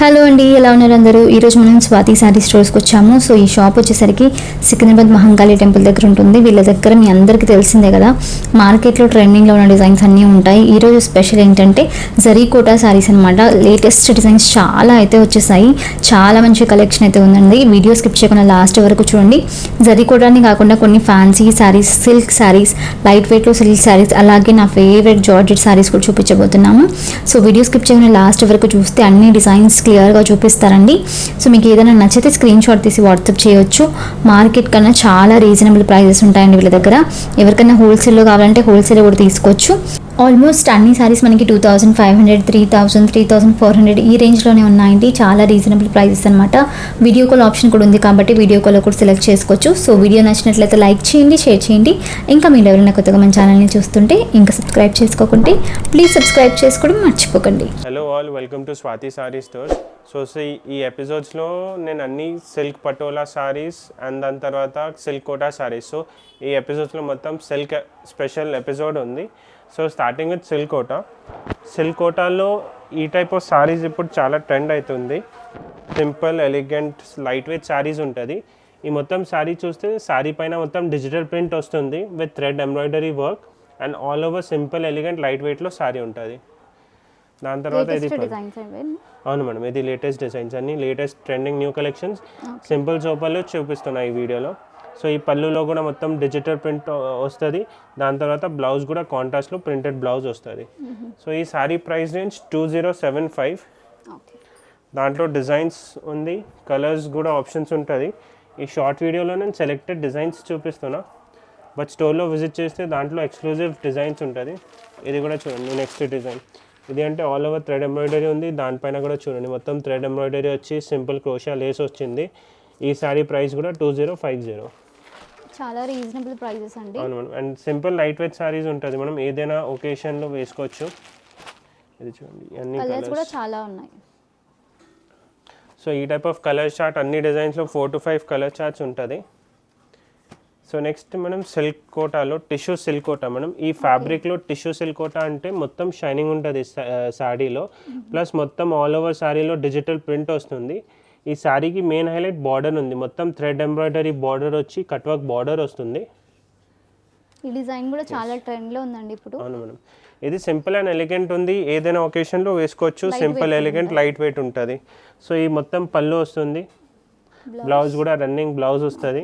Hello అండి ఎలా ఉన్నారు అందరూ? ఈరోజు మనం స్వాతి శారీ స్టోర్స్కి వచ్చాము. సో ఈ షాప్ వచ్చేసరికి సికింద్రాబాద్ మహంకాళి టెంపుల్ దగ్గర ఉంటుంది. వీళ్ళ దగ్గర మీ అందరికీ తెలిసిందే కదా మార్కెట్లో ట్రెండింగ్లో ఉన్న డిజైన్స్ అన్నీ ఉంటాయి. ఈరోజు స్పెషల్ ఏంటంటే జరీకోటా శారీస్ అనమాట లేటెస్ట్ డిజైన్స్ చాలా అయితే వచ్చేసాయి. చాలా మంచి కలెక్షన్ అయితే ఉందండి. వీడియో స్కిప్ చేయకుండా లాస్ట్ వరకు చూడండి. జరీకోటాని కాకుండా కొన్ని fancy sarees silk sarees light వెయిట్లో సిల్క్ శారీస్ అలాగే నా ఫేవరెట్ జార్జెట్ శారీస్ కూడా చూపించబోతున్నాము. సో వీడియో స్కిప్ చేయకుండా లాస్ట్ వరకు చూస్తే అన్ని డిజైన్స్ క్లియర్గా చూపిస్తారండి. సో మీకు ఏదైనా నచ్చితే స్క్రీన్ షాట్ తీసి వాట్సాప్ చేయొచ్చు. మార్కెట్ కన్నా చాలా రీజనబుల్ ప్రైజెస్ ఉంటాయండి వీళ్ళ దగ్గర. ఎవరికైనా హోల్సేల్లో కావాలంటే హోల్సేల్ కూడా తీసుకోవచ్చు. ఆల్మోస్ట్ అన్ని సారీస్ మనకి two thousand five hundred three thousand three thousand four hundred ఈ రేంజ్లోనే ఉన్నాయండి చాలా రీజనబుల్ ప్రైజెస్ అనమాట వీడియో కాల్ ఆప్షన్ కూడా ఉంది కాబట్టి వీడియో కాల్ కూడా సెలెక్ట్ చేసుకోవచ్చు. సో వీడియో నచ్చినట్లయితే లైక్ చేయండి షేర్ చేయండి. ఇంకా మీరు ఎవరైనా కొత్తగా మన ఛానల్ని చూస్తుంటే ఇంకా సబ్స్క్రైబ్ చేసుకోకుంటే ప్లీజ్ సబ్స్క్రైబ్ చేసుకోవడం మర్చిపోకండి. Hello all welcome to Swathi saree store so so ఈ- ఎపిసోడ్స్లో నేను అన్ని సిల్క్ పటోలా సారీస్ అండ్ దాని తర్వాత సిల్క్ కోటా శారీస్ సో ఈ ఎపిసోడ్స్లో మొత్తం సిల్క్ స్పెషల్ ఎపిసోడ్ ఉంది. So starting with silk Kota silk కోటాలో ఈ టైప్ ఆఫ్ సారీస్ ఇప్పుడు చాలా ట్రెండ్ అవుతుంది simple elegant light weight sarees ఉంటుంది ఈ మొత్తం సారీ చూస్తే సారీ పైన మొత్తం డిజిటల్ ప్రింట్ వస్తుంది with thread embroidery work and all over simple elegant light వెయిట్లో సారీ ఉంటుంది దాని తర్వాత ఇది అవును మేడం ఇది లేటెస్ట్ డిజైన్స్ అన్ని latest trending new collections simple సోపాలు చూపిస్తున్నాయి ఈ వీడియోలో సో ఈ పళ్ళులో కూడా మొత్తం డిజిటల్ ప్రింట్ వస్తుంది. దాని తర్వాత బ్లౌజ్ కూడా కాంట్రాస్ట్లో ప్రింటెడ్ బ్లౌజ్ వస్తుంది. సో ఈ saree price range two zero seven five దాంట్లో డిజైన్స్ ఉంది కలర్స్ కూడా ఆప్షన్స్ ఉంటుంది. ఈ షార్ట్ వీడియోలో నేను సెలెక్టెడ్ డిజైన్స్ చూపిస్తున్నా. బట్ స్టోర్లో విజిట్ చేస్తే దాంట్లో ఎక్స్క్లూజివ్ డిజైన్స్ ఉంటుంది. ఇది కూడా చూడండి నెక్స్ట్ డిజైన్ ఇది అంటే ఆల్ ఓవర్ థ్రెడ్ ఎంబ్రాయిడరీ ఉంది. దానిపైన కూడా చూడండి మొత్తం థ్రెడ్ ఎంబ్రాయిడరీ వచ్చి సింపుల్ క్రోషా లేస్ వచ్చింది. ఈ సారీ ప్రైస్ కూడా టూ జీరో ఫైవ్ జీరో చాలా రీజనబుల్ ప్రైజెస్ అండి. అవును madam. And simple light weight sarees ఉంటుంది మనం ఏదైనా ఒకేషన్లో వేసుకోవచ్చు. ఇది చూడండి అన్ని కలర్స్ కూడా చాలా ఉన్నాయి. సో ఈ టైప్ ఆఫ్ కలర్ చార్ట్ అన్ని డిజైన్స్లో four to five colour charts ఉంటుంది. సో నెక్స్ట్ మనం సిల్క్ కోటాలో టిష్యూ సిల్క్ కోటా మనం ఈ ఫ్యాబ్రిక్లో టిష్యూ సిల్క్ కోటా అంటే మొత్తం షైనింగ్ ఉంటుంది శారీలో ప్లస్ మొత్తం ఆల్ ఓవర్ శారీలో డిజిటల్ ప్రింట్ వస్తుంది. ఈ శారీకి మెయిన్ హైలైట్ బార్డర్ ఉంది. మొత్తం థ్రెడ్ ఎంబ్రాయిడరీ బార్డర్ వచ్చి కట్ వర్క్ బార్డర్ వస్తుంది. ఈ డిజైన్ కూడా చాలా ట్రెండ్లో ఉందండి ఇప్పుడు. అవును మేడం. ఇది సింపుల్ అండ్ ఎలిగెంట్ ఉంది. ఏదైనా ఒకేషన్లో వేసుకోవచ్చు. సింపుల్ ఎలిగెంట్ లైట్ వెయిట్ ఉంటుంది. సో ఈ మొత్తం పళ్ళు వస్తుంది. బ్లౌజ్ కూడా రన్నింగ్ బ్లౌజ్ వస్తుంది.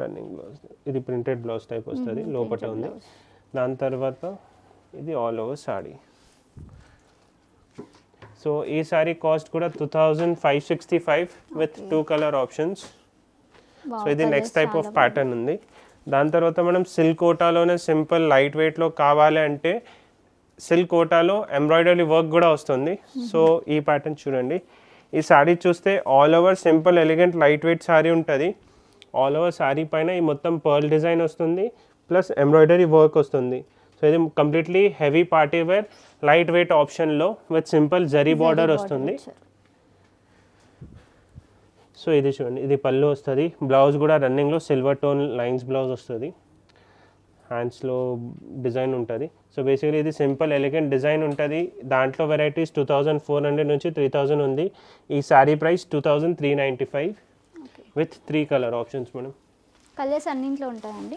రన్నింగ్ బ్లౌజ్ ఇది ప్రింటెడ్ బ్లౌజ్ టైప్ వస్తుంది. లోపల ఉంది. దాని తర్వాత ఇది ఆల్ ఓవర్ సాడీ సో ఈ సారీ కాస్ట్ కూడా two thousand five sixty five with two colour options so ఇది నెక్స్ట్ టైప్ ఆఫ్ ప్యాటర్న్ ఉంది. దాని తర్వాత మనం సిల్క్ కోటాలోనే సింపుల్ లైట్ వెయిట్లో కావాలి అంటే సిల్క్ కోటాలో ఎంబ్రాయిడరీ వర్క్ కూడా వస్తుంది. సో ఈ ప్యాటర్న్ చూడండి. ఈ శారీ చూస్తే all over simple elegant light weight saree ఉంటుంది. ఆల్ ఓవర్ శారీ పైన ఈ మొత్తం పర్ల్ డిజైన్ వస్తుంది. ప్లస్ ఎంబ్రాయిడరీ వర్క్ వస్తుంది. సో ఇది completely heavy party wear light weight ఆప్షన్లో విత్ సింపుల్ జరీ బార్డర్ వస్తుంది. సో ఇది చూడండి ఇది పళ్ళు వస్తుంది. బ్లౌజ్ కూడా రన్నింగ్లో సిల్వర్ టోన్ లైన్స్ బ్లౌజ్ వస్తుంది. హ్యాండ్స్లో డిజైన్ ఉంటుంది. సో బేసికలీ ఇది సింపుల్ ఎలిగెంట్ డిజైన్ ఉంటుంది. దాంట్లో varieties two thousand four hundred నుంచి త్రీ థౌజండ్ ఉంది. ఈ saree price two thousand three ninety five with three colour options madam colours అన్నింట్లో ఉంటాయండి?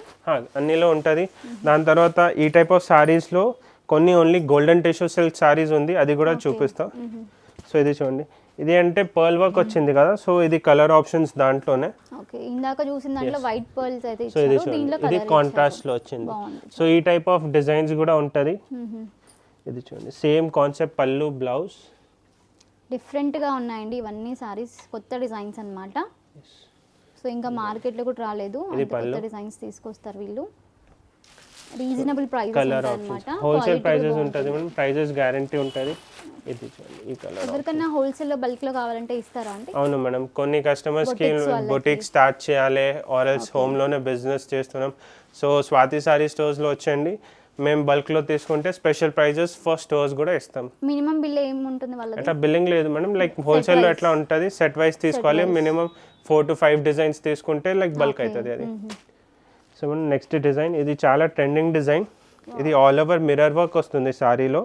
అన్నిలో ఉంటుంది. దాని తర్వాత ఈ టైప్ ఆఫ్ సారీస్లో కొన్ని only golden tissue silk sarees ఉంది అది కూడా చూపిస్తా. సో ఇది చూడండి. ఇది అంటే పర్ల్ వర్క్ వచ్చింది కదా సో ఇది కలర్ ఆప్షన్స్ దాంట్లోనే. ఓకే ఇందాక చూసిన దాంట్లో వైట్ పర్ల్స్ అయితే సో ఇది చూడండి. ఇది కాంట్రాస్ట్లో వచ్చింది. సో ఈ టైప్ ఆఫ్ డిజైన్స్ కూడా ఉంటుంది. ఇది చూడండి. సేమ్ కాన్సెప్ట్ పళ్ళు బ్లౌజ్ డిఫరెంట్గా ఉన్నాయండి ఇవన్నీ సారీస్ కొత్త డిజైన్స్ అన్నమాట. సో ఇంకా మార్కెట్లో కూడా రాలేదు. కొత్త డిజైన్స్ తీసుకొస్తారు వీళ్ళు. Reasonable price colour options wholesale prices ఉంటుంది మనం ప్రైజెస్ గ్యారంటీ ఉంటుంది. ఇది చూడండి ఈ కలర్ ఎవరికైనా హోల్సేల్లో బల్క్లో కావాలంటే ఇస్తారా అండి? అవును మేడం. కొన్ని Boutiques వాళ్ళకి. బొటిక్ స్టార్ట్ చేయాలి ఆర్ఎల్స్ హోమ్లోనే బిజినెస్ చేస్తున్నాం. సో స్వాతి సారీ స్టోర్స్లో వచ్చండి మేము బల్క్లో తీసుకుంటే స్పెషల్ ప్రైజెస్ ఫర్ స్టోర్స్ కూడా ఇస్తాం. మినిమం బిల్ ఏముంటుంది వాళ్ళది? అట్లా బిల్లింగ్ లేదు మేడం. లైక్ హోల్సేల్లో ఎట్లా ఉంటుంది? సెట్ వైస్ తీసుకోవాలి. Minimum four to five designs తీసుకుంటే లైక్ బల్క్ అవుతుంది అది. సో మనం నెక్స్ట్ డిజైన్ ఇది చాలా ట్రెండింగ్ డిజైన్ ఇది ఆల్ ఓవర్ మిర్రర్ వర్క్ వస్తుంది సారీలో.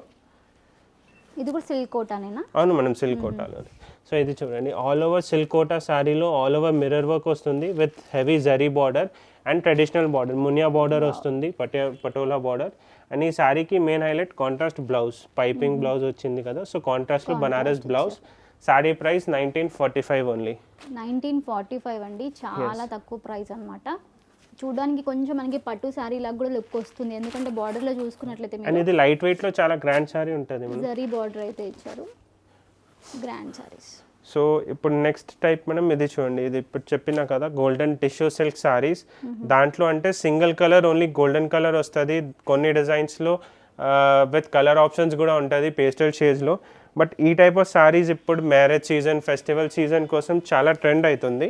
ఇది కూడా సిల్క్ కోటానేనా అవును మనం సిల్క్ కోటాలో సో ఇది చూడండి ఆల్ ఓవర్ సిల్క్ కోటా శారీలో ఆల్ ఓవర్ మిర్రర్ వర్క్ వస్తుంది with heavy zari border and traditional border Muniya border వస్తుంది పటే పటోలా బార్డర్ అండ్ ఈ శారీకి main highlight contrast blouse piping blouse వచ్చింది కదా. సో కాంట్రాస్ట్లో Banaras blouse saree price nineteen forty five only nineteen forty five అండి చాలా తక్కువ ప్రైస్ అన్నమాట. చూడడానికి కొంచెం మనకి పట్టు శారీ లాగా కూడా లుక్ వస్తుంది. ఎందుకంటే border లో చూసుకున్నట్లయితే అండ్ ఇది లైట్ వెయిట్లో చాలా గ్రాండ్ శారీ ఉంటుంది జరీ బార్డర్ అయితే ఇచ్చారు. గ్రాండ్ సారీస్ సో ఇప్పుడు నెక్స్ట్ టైప్ మనం ఇది చూడండి. ఇది ఇప్పుడు చెప్పినా కదా గోల్డెన్ టిష్యూ సిల్క్ సారీస్ దాంట్లో అంటే single colour only golden colour వస్తుంది. కొన్ని డిజైన్స్లో విత్ కలర్ ఆప్షన్స్ కూడా ఉంటుంది పేస్టల్ షేడ్స్లో బట్ ఈ టైప్ ఆఫ్ సారీస్ ఇప్పుడు మ్యారేజ్ సీజన్ ఫెస్టివల్ సీజన్ కోసం చాలా ట్రెండ్ అవుతుంది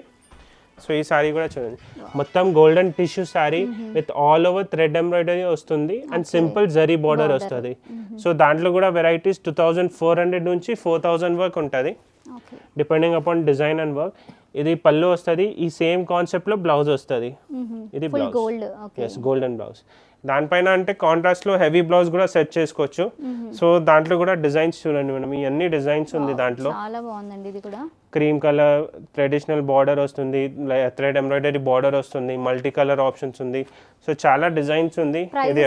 సో ఈ సారీ కూడా చూడండి. మొత్తం golden tissue sari with all over thread embroidery వస్తుంది. అండ్ సింపుల్ జరీ బార్డర్ వస్తుంది. సో దాంట్లో కూడా varieties two thousand four hundred నుంచి ఫోర్ థౌజండ్ వరకు ఉంటుంది. Depending upon design and work ఇది పళ్ళు వస్తుంది ఈ సేమ్ కాన్సెప్ట్లో బ్లౌజ్ వస్తుంది. ఇది బ్లౌజ్ ఎస్ గోల్డెన్ బ్లౌజ్ దానిపైన అంటే కాంట్రాస్ట్లో హెవీ బ్లౌజ్ కూడా సెట్ చేసుకోవచ్చు. సో దాంట్లో కూడా డిజైన్స్ చూడండి మేడం. ఈ అన్ని డిజైన్స్ ఉంది దాంట్లో. చాలా బాగుందండి ఇది కూడా. క్రీమ్ కలర్ ట్రెడిషనల్ బార్డర్ వస్తుంది థ్రెడ్ ఎంబ్రాయిడరీ బార్డర్ వస్తుంది మల్టీ కలర్ ఆప్షన్స్ ఉంది. సో చాలా డిజైన్స్ ఉంది. ఇది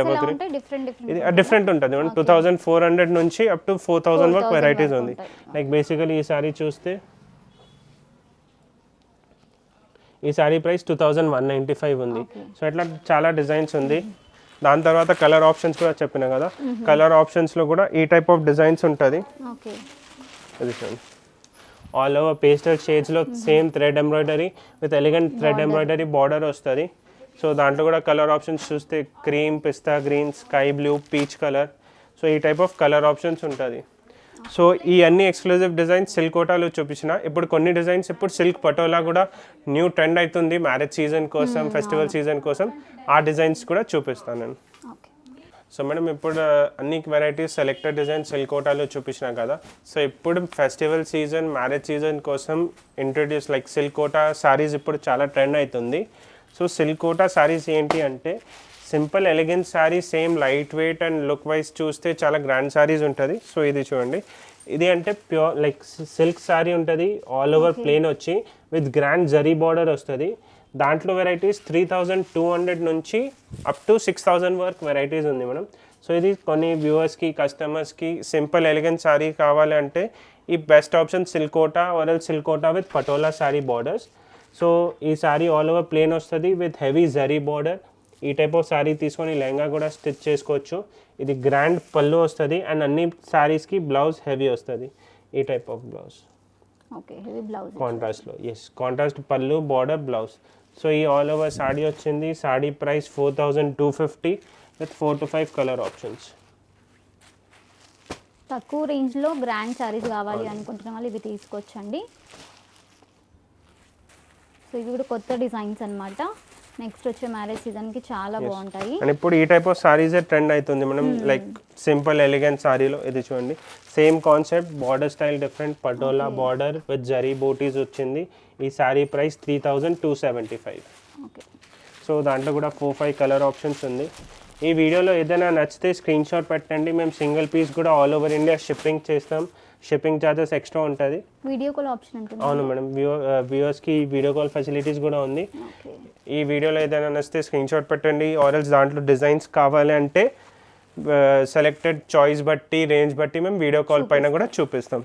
ఇది డిఫరెంట్ ఉంటుంది madam. Two thousand four hundred నుంచి అప్ టు ఫోర్ థౌసండ్ వరకు 4,000 వెరైటీస్ ఉంది. లైక్ బేసికలీ ఈ సారీ చూస్తే ఈ sari price two thousand one ninety five ఉంది. సో ఇట్లా చాలా డిజైన్స్ ఉంది. దాని తర్వాత కలర్ ఆప్షన్స్ కూడా చెప్పిన కదా? కలర్ ఆప్షన్స్లో కూడా ఈ టైప్ ఆఫ్ డిజైన్స్ ఉంటుంది. All over pastel షేడ్స్లో same thread embroidery with elegant thread embroidery border వస్తుంది. సో దాంట్లో కూడా కలర్ ఆప్షన్స్ చూస్తే క్రీమ్ పిస్తా green sky blue peach colour so ఈ టైప్ ఆఫ్ కలర్ ఆప్షన్స్ ఉంటుంది. సో ఈ అన్ని ఎక్స్క్లూజివ్ డిజైన్స్ సిల్క్ కోటాలో చూపించిన. ఇప్పుడు కొన్ని డిజైన్స్ ఇప్పుడు సిల్క్ పటోలా కూడా న్యూ ట్రెండ్ అవుతుంది మ్యారేజ్ సీజన్ కోసం ఫెస్టివల్ సీజన్ కోసం ఆ డిజైన్స్ కూడా చూపిస్తాను. నేను సో మేడం ఇప్పుడు అన్ని వెరైటీస్ సెలెక్టెడ్ డిజైన్ సెల్ కోటాలో చూపించిన కదా. సో ఇప్పుడు ఫెస్టివల్ సీజన్ మ్యారేజ్ సీజన్ కోసం introduce like silk Kota saris ఇప్పుడు చాలా ట్రెండ్ అవుతుంది సో సిల్క్ కోటా సారీస్ ఏంటి అంటే simple elegance sari same light weight and look wise చూస్తే చాలా గ్రాండ్ సారీస్ ఉంటుంది. సో ఇది చూడండి. ఇది అంటే ప్యూర్ లైక్ సిల్క్ సారీ ఉంటుంది ఆల్ ఓవర్ ప్లేన్ వచ్చి విత్ గ్రాండ్ జరీ బార్డర్ వస్తుంది. దాంట్లో varieties three thousand two hundred నుంచి అప్ టు సిక్స్ థౌజండ్ వరకు వెరైటీస్ ఉంది మేడం. సో ఇది కొన్ని వ్యూవర్స్కి కస్టమర్స్కి సింపుల్ ఎలిగెంట్ సారీ కావాలి అంటే ఈ బెస్ట్ ఆప్షన్ సిల్కోటా వరల్ సిల్కోటా with patola sari borders so ఈ సారీ ఆల్ ఓవర్ ప్లేన్ వస్తుంది విత్ హెవీ జరీ బార్డర్ ఈ టైప్ ఆఫ్ సారీ తీసుకొని లెహంగా కూడా స్టిచ్ చేసుకోవచ్చు. ఇది గ్రాండ్ పళ్ళు వస్తుంది అండ్ అన్ని సారీస్కి బ్లౌజ్ హెవీ వస్తుంది. ఈ type of blouse okay blouse కాంట్రాస్ట్లో yes contrast pallu border blouse so ఈ ఆల్ ఓవర్ సాడీ వచ్చింది. Sari price four thousand two fifty with four to five colour options తక్కువ రేంజ్లో గ్రాండ్ శారీస్ కావాలి అనుకుంటున్న వాళ్ళు ఇవి తీసుకోవచ్చండి. సో ఇవి కూడా కొత్త డిజైన్స్ అన్నమాట. నెక్స్ట్ వచ్చే మ్యారేజ్ సీజన్కి చాలా బాగుంటాయి. అండ్ ఇప్పుడు ఈ టైప్ ఆఫ్ సారీసే ట్రెండ్ అవుతుంది మనం లైక్ సింపుల్ ఎలిగెంట్ సారీలో ఇది చూడండి. Same concept border style different patola border with zari బోటీస్ వచ్చింది. ఈ sari price three thousand two seventy five okay so దాంట్లో కూడా ఫోర్ ఫైవ్ కలర్ ఆప్షన్స్ ఉంది. ఈ వీడియోలో ఏదైనా నచ్చితే స్క్రీన్ షాట్ పెట్టండి. మేము సింగిల్ పీస్ కూడా ఆల్ ఓవర్ ఇండియా షిప్పింగ్ చేస్తాం. షిప్పింగ్ ఛార్జెస్ ఎక్స్ట్రా ఉంటుంది? వీడియో కాల్ ఆప్షన్ ఉంటుంది అవును మేడం. వ్యూ వ్యూవర్స్కి వీడియో కాల్ ఫెసిలిటీస్ కూడా ఉంది. ఈ వీడియోలో ఏదైనా నచ్చితే స్క్రీన్ షాట్ పెట్టండి. ఆర్ఎల్స్ దాంట్లో డిజైన్స్ కావాలి అంటే సెలెక్టెడ్ చాయిస్ బట్టి రేంజ్ బట్టి మేము వీడియో కాల్ పైన కూడా చూపిస్తాం.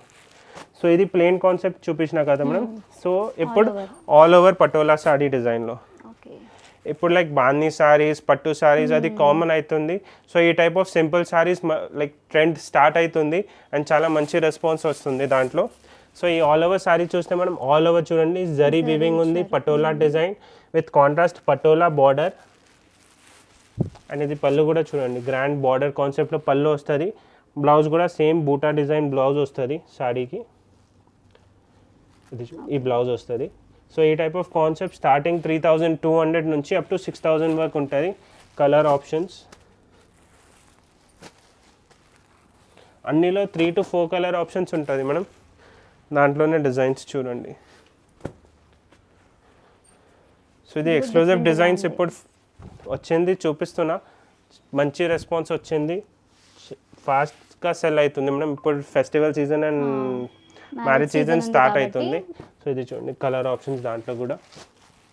సో ఇది ప్లేన్ కాన్సెప్ట్ చూపించిన కదా మేడం. సో ఇప్పుడు ఆల్ ఓవర్ పటోలా సాడీ డిజైన్లో ఇప్పుడు లైక్ బాందీ సారీస్ పట్టు సారీస్ అది కామన్ అవుతుంది సో ఈ type of simple saris like trend start అవుతుంది అండ్ చాలా మంచి రెస్పాన్స్ వస్తుంది దాంట్లో. సో ఈ ఆల్ ఓవర్ సారీ చూస్తే మనం ఆల్ ఓవర్ చూడండి. జరీ వివింగ్ ఉంది patola design with contrast patola border and ఇది పళ్ళు కూడా చూడండి. గ్రాండ్ బార్డర్ కాన్సెప్ట్లో పళ్ళు వస్తుంది. బ్లౌజ్ కూడా సేమ్ బూటా డిజైన్ బ్లౌజ్ వస్తుంది ఇది చూ- ఈ బ్లౌజ్ వస్తుంది. సో ఈ type of concept starting three thousand two hundred నుంచి అప్ టు సిక్స్ థౌజండ్ వరకు ఉంటుంది colour options అన్నిలో three to four colour options ఉంటుంది మేడం. దాంట్లోనే డిజైన్స్ చూడండి. సో ఇది ఎక్స్క్లూజివ్ డిజైన్స్ ఇప్పుడు వచ్చింది చూపిస్తున్నా. మంచి రెస్పాన్స్ వచ్చింది. ఫాస్ట్ ఫాస్ట్గా సెల్ అవుతుంది మేడం. ఇప్పుడు festival season and marriage season start. అవుతుంది. సో ఇది చూడండి కలర్ ఆప్షన్స్ దాంట్లో కూడా.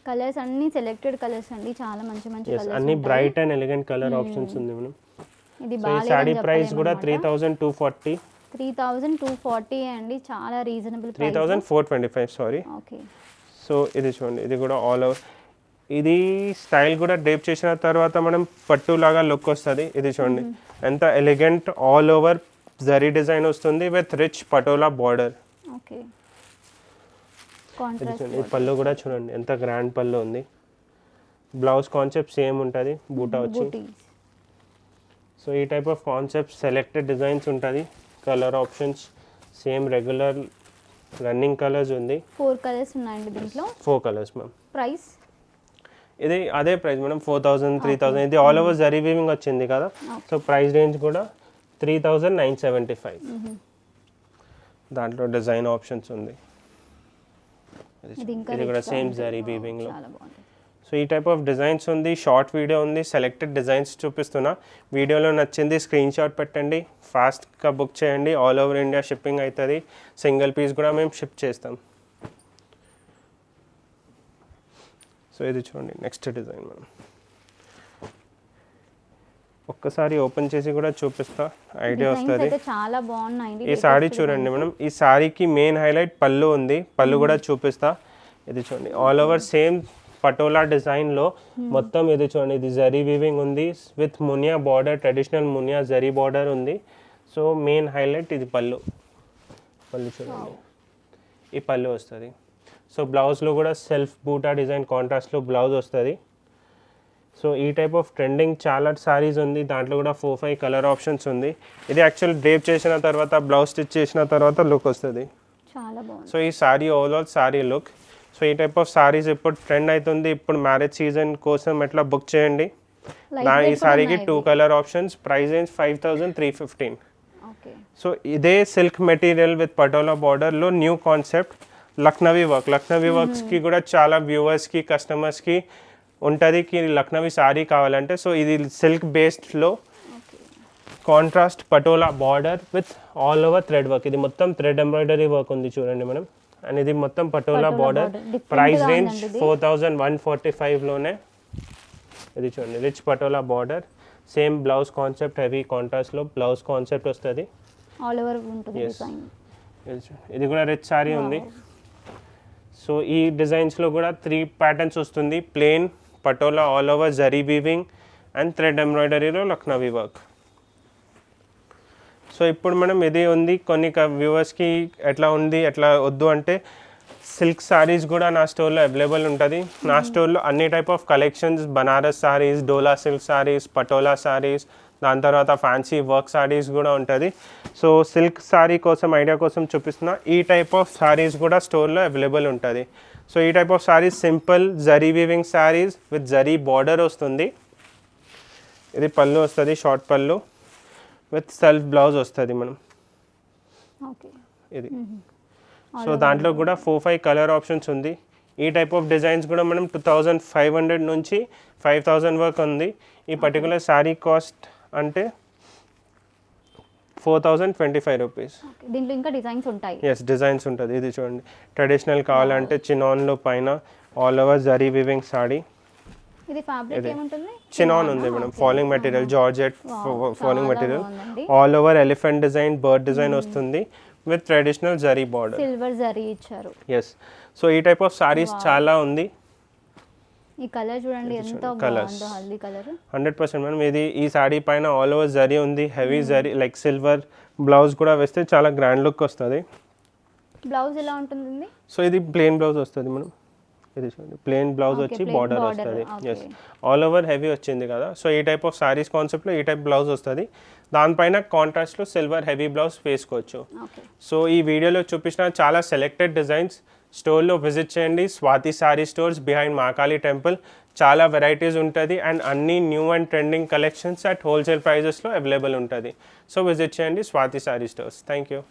కలర్స్ అన్ని సెలెక్టెడ్ కలర్స్ అండి. చాలా మంచి మంచి కలర్స్ అన్ని bright and elegant colour options ఉంది మేడం. ఇది సో ఈ సాడీ ప్రైస్ కూడా three thousand two forty three thousand two forty అండి. చాలా reasonable three thousand four twenty five sari okay so ఇది చూడండి ఇది కూడా ఆల్ ఓవర్ ఇది స్టైల్ కూడా డ్రేప్ చేసిన తర్వాత మనం పట్టు లాగా లుక్ వస్తుంది. ఇది చూడండి. ఎంత elegant all over zari design వస్తుంది with rich patola border okay. చూడండి. ఈ పళ్ళు కూడా చూడండి. ఎంత గ్రాండ్ పళ్ళు ఉంది. బ్లౌజ్ కాన్సెప్ట్ సేమ్ ఉంటుంది. బూటా వచ్చి. సో ఈ type of concept selected designs ఉంటుంది. Colour options same regular running colours ఉంది. ఫోర్ కలర్స్ ఉన్నాయండి దీంట్లో? ఫోర్ కలర్స్ మ్యామ్ ప్రైస్ ఇది అదే price madam four thousand three thousand ఇది ఆల్ ఓవర్ జరీ వీవింగ్ వచ్చింది కదా. సో ప్రైస్ రేంజ్ కూడా three thousand nine seventy five దాంట్లో డిజైన్ ఆప్షన్స్ ఉంది. ఇది కూడా సేమ్. జరీ బాగుంది. సో ఈ టైప్ ఆఫ్ డిజైన్స్ ఉంది షార్ట్ వీడియో ఉంది సెలెక్టెడ్ డిజైన్స్ చూపిస్తున్నా. వీడియోలో నచ్చింది స్క్రీన్ షాట్ పెట్టండి ఫాస్ట్గా బుక్ చేయండి ఆల్ ఓవర్ ఇండియా షిప్పింగ్ అవుతుంది సింగిల్ పీస్ కూడా మేము షిప్ చేస్తాం. సో ఇది చూడండి నెక్స్ట్ డిజైన్ మనం. ఒక్కసారి ఓపెన్ చేసి కూడా చూపిస్తా. ఐడియా వస్తుంది. చాలా బాగున్నాయండి ఈ సారీ చూడండి మనం ఈ సారీకి మెయిన్ హైలైట్ పళ్ళు ఉంది. పళ్ళు కూడా చూపిస్తా. ఇది చూడండి. ఆల్ ఓవర్ సేమ్ పటోలా డిజైన్లో మొత్తం ఇది చూడండి. ఇది జరీ వీవింగ్ ఉంది. With Muniya border traditional Muniya zari border ఉంది. సో మెయిన్ హైలైట్ ఇది పళ్ళు. పళ్ళు చూడండి. ఈ పళ్ళు వస్తుంది. సో బ్లౌజ్లో కూడా సెల్ఫ్ బూటా డిజైన్ కాంట్రాస్ట్లో బ్లౌజ్ వస్తుంది. సో ఈ టైప్ ఆఫ్ ట్రెండింగ్ చాలా సారీస్ ఉంది. దాంట్లో కూడా ఫోర్ ఫైవ్ కలర్ ఆప్షన్స్ ఉంది. ఇది యాక్చువల్ డ్రేప్ చేసిన తర్వాత బ్లౌజ్ స్టిచ్ చేసిన తర్వాత లుక్ వస్తుంది. చాలా బాగుంది. సో ఈ sari overall sari look so ఈ టైప్ ఆఫ్ సారీస్ ఇప్పుడు ట్రెండ్ అవుతుంది ఇప్పుడు మ్యారేజ్ సీజన్ కోసం ఎట్లా బుక్ చేయండి? నా ఈ ఉన్నాయి two. Colour options price range five thousand three fifteen so ఇదే సిల్క్ మెటీరియల్ విత్ పటోలా బార్డర్లో new concept Lucknowi work Lucknowi వర్క్స్కి కూడా చాలా వ్యూవర్స్కి కస్టమర్స్కి ఉంటుంది కి లక్నవీ సారీ కావాలంటే. సో ఇది silk బేస్డ్లో contrast patola border with all over thread work ఇది మొత్తం థ్రెడ్ ఎంబ్రాయిడరీ వర్క్ ఉంది చూడండి మనం అండ్ ఇది మొత్తం patola border price range. Four thousand one forty ఫైవ్లోనే ఇది. చూడండి rich patola border same blouse concept heavy కాంట్రాస్ట్లో బ్లౌజ్ కాన్సెప్ట్ వస్తుంది. ఆల్ ఓవర్ ఉంటుంది ఇది కూడా రిచ్ సారీ ఉంది. సో ఈ డిజైన్స్లో కూడా త్రీ ప్యాటర్న్స్ వస్తుంది. Plain patola all over zari weaving and thread ఎంబ్రాయిడరీలో లక్నవీ వర్క్ సో ఇప్పుడు మనం ఇది ఉంది. కొన్ని వ్యూవర్స్కి ఎట్లా ఉంది ఎట్లా వద్దు అంటే సిల్క్ సారీస్ కూడా నా స్టోర్లో అవైలబుల్ ఉంటుంది. నా స్టోర్లో అన్ని type of collections Banaras saris dola silk saris patola saris దాని తర్వాత ఫ్యాన్సీ వర్క్ సారీస్ కూడా ఉంటుంది. సో సిల్క్ సారీ కోసం ఐడియా కోసం చూపిస్తున్నా ఈ టైప్ ఆఫ్ సారీస్ కూడా స్టోర్లో అవైలబుల్ ఉంటుంది. సో ఈ type of saris simple zari weaving saris with zari border వస్తుంది. ఇది పళ్ళు వస్తుంది షార్ట్ పళ్ళు విత్ సెల్ఫ్ బ్లౌజ్ వస్తుంది మనం. ఇది. సో దాంట్లో కూడా ఫోర్ ఫైవ్ కలర్ ఆప్షన్స్ ఉంది. ఈ టైప్ ఆఫ్ డిజైన్స్ కూడా మనం టూ థౌజండ్ ఫైవ్ హండ్రెడ్ నుంచి ఫైవ్ థౌజండ్ వరకు ఉంది. ఈ పర్టికులర్ శారీ కాస్ట్ అంటే four thousand twenty five rupees. దీంట్లో ఇంకా డిజైన్స్ ఉంటాయి. ఎస్ డిజైన్స్ ఉంటుంది. ఇది చూడండి. ట్రెడిషనల్ కావాలంటే చినాన్లో పైన all over zari weaving sari ఇది ఫ్యాబ్రిక్ ఏముంటుంది? చినాన్ ఉంది madam. Falling material georgette falling material. All over elephant design bird design వస్తుంది with traditional zari border silver zari ఇచ్చారు. ఎస్ సో ఈ టైప్ ఆఫ్ సారీస్ చాలా ఉంది. ఈ కలర్ చూడండి ఎంత. బాగుందో haldi colour. Hundred percent madam ఇది ఈ సాడీ పైన ఆల్ ఓవర్ జరీ ఉంది heavy zari like silver blouse కూడా వేస్తే చాలా గ్రాండ్ లుక్ వస్తుంది. బ్లౌజ్ ఎలా ఉంటుందండి? సో ఇది ప్లెయిన్ బ్లౌజ్ వస్తుంది మేడం. ఇది చూడండి ప్లెయిన్ బ్లౌజ్ వచ్చి బార్డర్ వస్తుంది. ఎస్ ఆల్ ఓవర్ హెవీ వచ్చింది కదా. సో ఈ టైప్ ఆఫ్ సారీస్ కాన్సెప్ట్లో ఈ టైప్ బ్లౌజ్ వస్తుంది. దానిపైన కాంట్రాస్ట్లో సిల్వర్ హెవీ బ్లౌజ్ వేసుకోవచ్చు. సో ఈ వీడియోలో చూపించిన చాలా సెలెక్టెడ్ డిజైన్స్ స్టోర్లో విజిట్ చేయండి. Swathi sari stores behind Mahakali temple. చాలా వెరైటీస్ ఉంటుంది అండ్ అన్ని new and trending collections at wholesale ప్రైజెస్లో అవైలబుల్ ఉంటుంది. సో విజిట్ చేయండి Swathi sari stores. Thank you